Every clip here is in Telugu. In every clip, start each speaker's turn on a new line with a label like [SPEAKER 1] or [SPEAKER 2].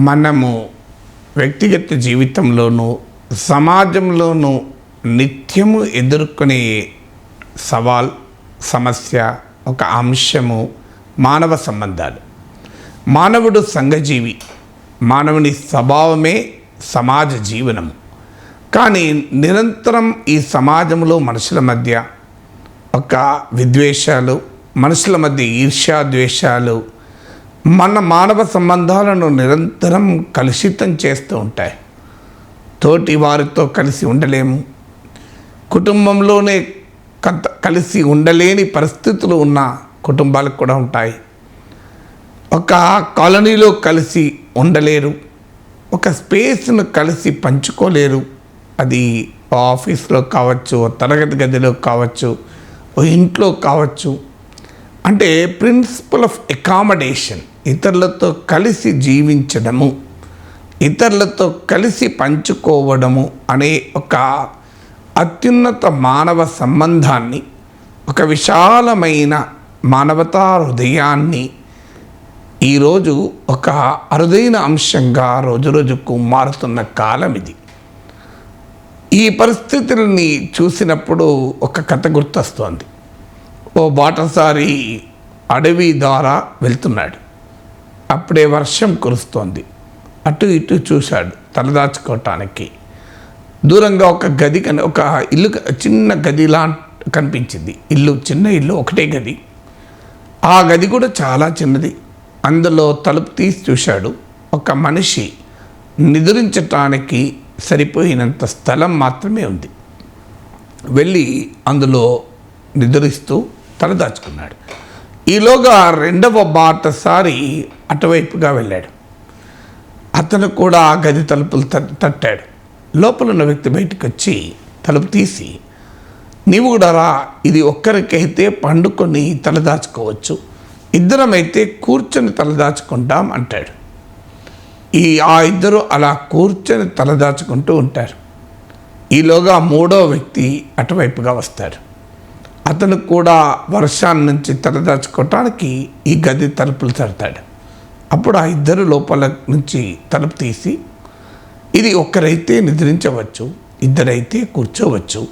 [SPEAKER 1] మనము వ్యక్తిగత జీవితంలోనూ సమాజంలోనూ నిత్యము ఎదుర్కొనే సవాల్ సమస్య ఒక అంశము మానవ సంబంధాలు. మానవుడు సంఘజీవి మానవుని స్వభావమే సమాజ జీవనము. కానీ నిరంతరం ఈ సమాజంలో మనుషుల మధ్య ఒక విద్వేషాలు మనుషుల మధ్య ఈర్ష్యా ద్వేషాలు మన మానవ సంబంధాలను నిరంతరం కలుషితం చేస్తూ ఉంటాయి. తోటి వారితో కలిసి ఉండలేము. కుటుంబంలోనే కంత కలిసి ఉండలేని పరిస్థితులు ఉన్న కుటుంబాలకు కూడా ఉంటాయి. ఒక కాలనీలో కలిసి ఉండలేరు. ఒక స్పేస్ను కలిసి పంచుకోలేరు. అది ఆఫీస్లో కావచ్చు ఓ తరగతి గదిలో కావచ్చు ఓ ఇంట్లో కావచ్చు. అంటే ప్రిన్సిపల్ ఆఫ్ అకామడేషన్. ఇతరులతో కలిసి జీవించడము ఇతరులతో కలిసి పంచుకోవడము అనే ఒక అత్యున్నత మానవ సంబంధాన్ని ఒక విశాలమైన మానవతా హృదయాన్ని ఈరోజు ఒక అరుదైన అంశంగా రోజురోజుకు మారుతున్న కాలం ఇది. ఈ పరిస్థితుల్ని చూసినప్పుడు ఒక కథ గుర్తొస్తోంది. ఓ బాటసారి అడవి ద్వారా వెళ్తున్నాడు. అప్పుడే వర్షం కురుస్తోంది. అటు ఇటు చూశాడు తలదాచుకోవటానికి. దూరంగా ఒక గది కని ఒక ఇల్లు చిన్న గదిలా కనిపించింది. ఇల్లు చిన్న ఇల్లు ఒకటే గది. ఆ గది కూడా చాలా చిన్నది. అందులో తలుపు తీసి చూశాడు ఒక మనిషి. నిద్రించటానికి సరిపోయినంత స్థలం మాత్రమే ఉంది. వెళ్ళి అందులో నిద్రిస్తూ తలదాచుకున్నాడు. ఈలోగా రెండవ బాటసారి అటువైపుగా వెళ్ళాడు. అతను కూడా ఆ గది తలుపులు తట్- తట్టాడు. లోపల ఉన్న వ్యక్తి బయటకు వచ్చి తలుపు తీసి నీవు కూడా రా ఇది ఒక్కరికైతే పండుకొని తలదాచుకోవచ్చు. ఇద్దరమైతే కూర్చొని తలదాచుకుంటాం అంటాడు. ఈ ఆ ఇద్దరు అలా కూర్చొని తలదాచుకుంటూ ఉంటారు. ఈలోగా మూడో వ్యక్తి అటువైపుగా వస్తాడు. అతను కూడా వర్షాన్ని నుంచి తలదాచుకోవటానికి ఈ గది తలుపులు తడతాడు. అప్పుడు ఆ ఇద్దరు లోపల నుంచి తలుపు తీసి ఇది ఒక్కరైతే నిద్రించవచ్చు ఇద్దరైతే కూర్చోవచ్చు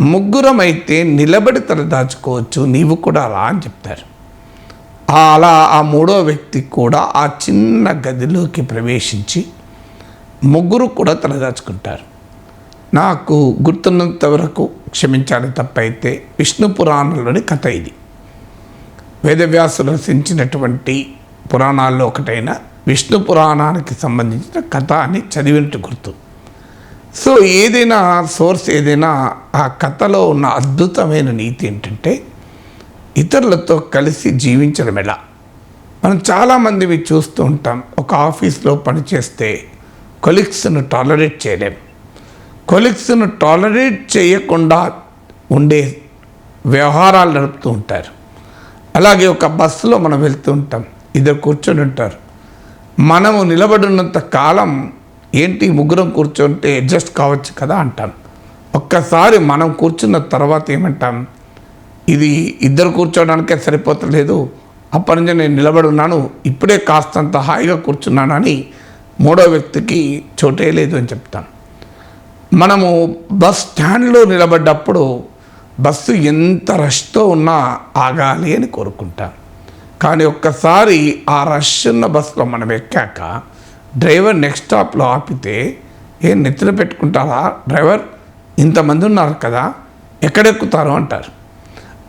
[SPEAKER 1] ముగ్గురం అయితే నిలబడి తలదాచుకోవచ్చు నీవు కూడా రా అని చెప్తారు. అలా ఆ మూడో వ్యక్తి కూడా ఆ చిన్న గదిలోకి ప్రవేశించి ముగ్గురు కూడా తలదాచుకుంటారు. నాకు గుర్తున్నంత వరకు క్షమించాలి తప్పైతే విష్ణు పురాణంలోని కథ ఇది. వేదవ్యాసులు రచించినటువంటి పురాణాల్లో ఒకటైన విష్ణు పురాణానికి సంబంధించిన కథ అని చదివినట్టు గుర్తు. సో ఏదైనా సోర్స్ ఏదైనా ఆ కథలో ఉన్న అద్భుతమైన నీతి ఏంటంటే ఇతరులతో కలిసి జీవించడం ఎలా? మనం చాలామందివి చూస్తూ ఉంటాం. ఒక ఆఫీస్లో పనిచేస్తే కొలిక్స్ను టాలరేట్ చేయలేం. కొలిక్స్ను టాలరేట్ చేయకుండా ఉండే వ్యవహారాలు నడుపుతూ ఉంటారు. అలాగే ఒక బస్సులో మనం వెళ్తూ ఉంటాం. ఇద్దరు కూర్చొని ఉంటారు. మనము నిలబడినంత కాలం ఏంటి ముగ్గురం కూర్చుంటే అడ్జస్ట్ కావచ్చు కదా అంటాం. ఒక్కసారి మనం కూర్చున్న తర్వాత ఏమంటాం? ఇది ఇద్దరు కూర్చోవడానికే సరిపోతలేదు. అప్పటి నుంచి నేను నిలబడి ఉన్నాను. ఇప్పుడే కాస్తంత హాయిగా కూర్చున్నానని మూడో వ్యక్తికి చోటే లేదు అని చెప్తాను మనము బస్ స్టాండ్లో నిలబడ్డప్పుడు బస్సు ఎంత రష్తో ఉన్నా ఆగాలి అని కోరుకుంటాం. కానీ ఒక్కసారి ఆ రష్ ఉన్న బస్సులో మనం ఎక్కాక డ్రైవర్ నెక్స్ట్ స్టాప్లో ఆపితే ఏం నెత్తిన పెట్టుకుంటారా? డ్రైవర్ ఇంతమంది ఉన్నారు కదా ఎక్కడెక్కుతారు అంటారు.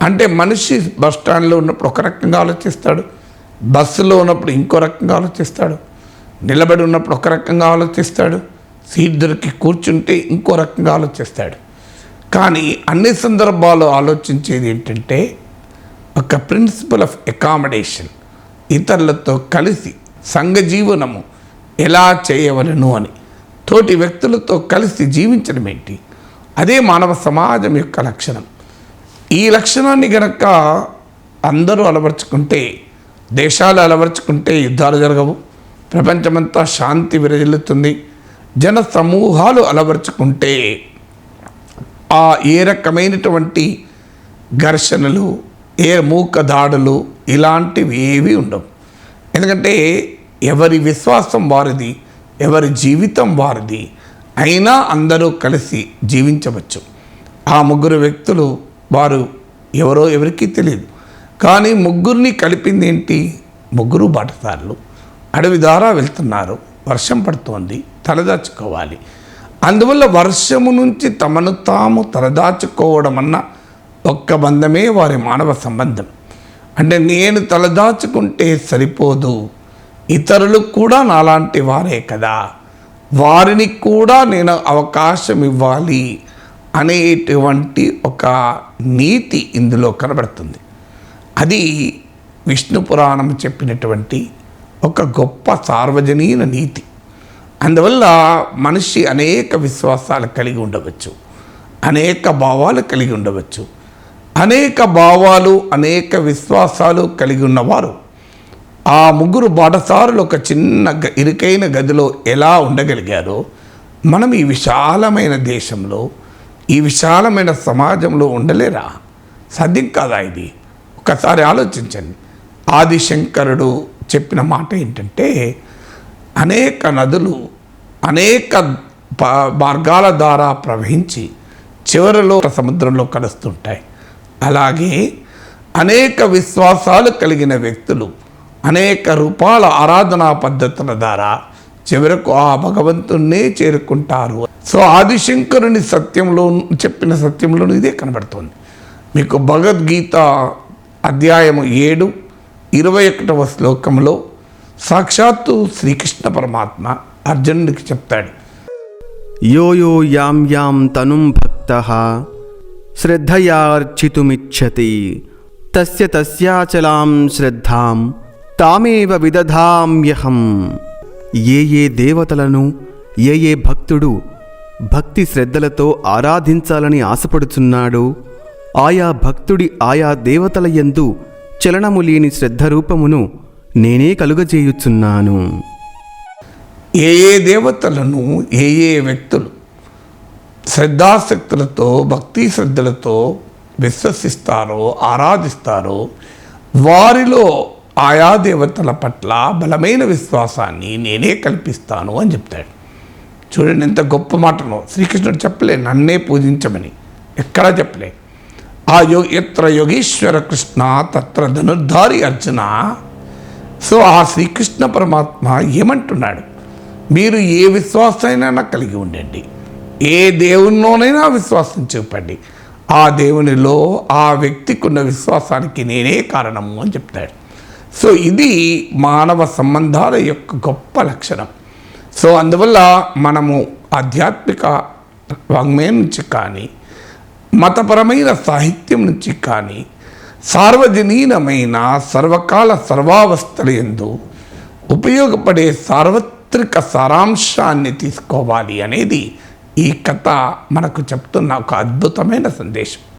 [SPEAKER 1] అంటే మనిషి బస్ స్టాండ్లో ఉన్నప్పుడు ఒక రకంగా ఆలోచిస్తాడు బస్సులో ఉన్నప్పుడు ఇంకో రకంగా ఆలోచిస్తాడు నిలబడి ఉన్నప్పుడు ఒక రకంగా ఆలోచిస్తాడు సీట్ దొరికి కూర్చుంటే ఇంకో రకంగా ఆలోచిస్తాడు. కానీ అన్ని సందర్భాల్లో ఆలోచించేది ఏంటంటే ఒక ప్రిన్సిపల్ ఆఫ్ అకామిడేషన్ ఇతరులతో కలిసి సంఘజీవనము ఎలా చేయవలను అని. తోటి వ్యక్తులతో కలిసి జీవించడం ఏంటి? అదే మానవ సమాజం యొక్క లక్షణం. ఈ లక్షణాన్ని గనక అందరూ అలవర్చుకుంటే దేశాలు అలవర్చుకుంటే యుద్ధాలు జరగవు. ప్రపంచమంతా శాంతి విరజిల్లుతుంది. జన సమూహాలు అలవర్చుకుంటే ఆ ఏ రకమైనటువంటి ఘర్షణలు ఏ మూక దాడులు ఇలాంటివి ఏవి ఉండవు. ఎందుకంటే ఎవరి విశ్వాసం వారిది ఎవరి జీవితం వారిది అయినా అందరూ కలిసి జీవించవచ్చు. ఆ ముగ్గురు వ్యక్తులు వారు ఎవరో ఎవరికీ తెలియదు. కానీ ముగ్గురిని కలిపింది ఏంటి? ముగ్గురు బాటసార్లు. అడవి ద్వారా వెళ్తున్నారు. వర్షం పడుతోంది. తలదాచుకోవాలి. అందువల్ల వర్షము నుంచి తమను తాము తలదాచుకోవడం అన్న ఒక్క బంధమే వారి మానవ సంబంధం. అంటే నేను తలదాచుకుంటే సరిపోదు. ఇతరులు కూడా నాలాంటి వారే కదా. వారిని కూడా నేను అవకాశం ఇవ్వాలి అనేటువంటి ఒక నీతి ఇందులో కనబడుతుంది. అది విష్ణు పురాణం చెప్పినటువంటి ఒక గొప్ప సార్వజనీన నీతి. అందువల్ల మనిషి అనేక విశ్వాసాలు కలిగి ఉండవచ్చు అనేక భావాలు కలిగి ఉండవచ్చు. అనేక భావాలు అనేక విశ్వాసాలు కలిగి ఉన్నవారు ఆ ముగ్గురు బాటసారులు ఒక చిన్న గ- ఇరుకైన గదిలో ఎలా ఉండగలిగారో మనం ఈ విశాలమైన దేశంలో ఈ విశాలమైన సమాజంలో ఉండలేరా? సాధ్యం కాదా ఇది? ఒకసారి ఆలోచించండి. ఆదిశంకరుడు చెప్పిన మాట ఏంటంటే అనేక నదులు అనేక ప- మార్గాల ద్వారా ప్రవహించి చివరిలో సముద్రంలో కలుస్తుంటాయి. అలాగే అనేక విశ్వాసాలు కలిగిన వ్యక్తులు అనేక రూపాల ఆరాధనా పద్ధతుల ద్వారా చివరకు ఆ భగవంతుణ్ణే చేరుకుంటారు. సో ఆదిశంకరుని సత్యంలో చెప్పిన సత్యంలో ఇదే కనబడుతుంది. మీకు భగవద్గీత అధ్యాయము ఏడు ఇరవై ఒకటవ శ్లోకంలో సాక్షాత్తు శ్రీకృష్ణ పరమాత్మ అర్జునుడికి చెప్తాడు.
[SPEAKER 2] యో యో యాం యాం తనుం భక్త శ్రద్ధయార్చితుమిచ్చతి తస్య తస్యాచలాం శ్రద్ధాం తామేవ విదధామ్యహం ఏ ఏ దేవతలను ఏ ఏ భక్తుడు భక్తి శ్రద్ధలతో ఆరాధించాలని ఆశపడుచున్నాడో ఆయా భక్తుడి ఆయా దేవతల యందు చలనము లేని శ్రద్ధరూపమును నేనే కలుగజేయుచున్నాను.
[SPEAKER 1] ఏ ఏ దేవతలను ఏ ఏ వ్యక్తులు శ్రద్ధాశక్తులతో భక్తి శ్రద్ధలతో విశ్వసిస్తారో ఆరాధిస్తారో వారిలో ఆయా దేవతల పట్ల బలమైన విశ్వాసాన్ని నేనే కల్పిస్తాను అని చెప్తాడు. చూడండి ఎంత గొప్ప మాటను. శ్రీకృష్ణుడు చెప్పలే నన్నే పూజించమని. ఎక్కడా చెప్పలే. ఆ యో ఎత్ర యోగీశ్వర కృష్ణ తత్ర ధనుర్ధారి అర్జున సో ఆ శ్రీకృష్ణ పరమాత్మ ఏమంటున్నాడు? మీరు ఏ విశ్వాసమైనా కలిగి ఉండండి. ఏ దేవునిలోనైనా విశ్వాసం చూపండి. ఆ దేవునిలో ఆ వ్యక్తికి ఉన్న విశ్వాసానికి నేనే కారణము అని చెప్తాడు. సో ఇది మానవ సంబంధాల యొక్క గొప్ప లక్షణం. సో అందువల్ల మనము ఆధ్యాత్మిక వాంగ్మయం నుంచి కానీ మతపరమైన సాహిత్యం నుంచి కానీ సార్వజనీనమైన సర్వకాల సర్వావస్థల ఎందు ఉపయోగపడే సార్వత్రిక సారాంశాన్ని తీసుకోవాలి అనేది ఈ కథ మనకు చెప్తున్న ఒక అద్భుతమైన సందేశం.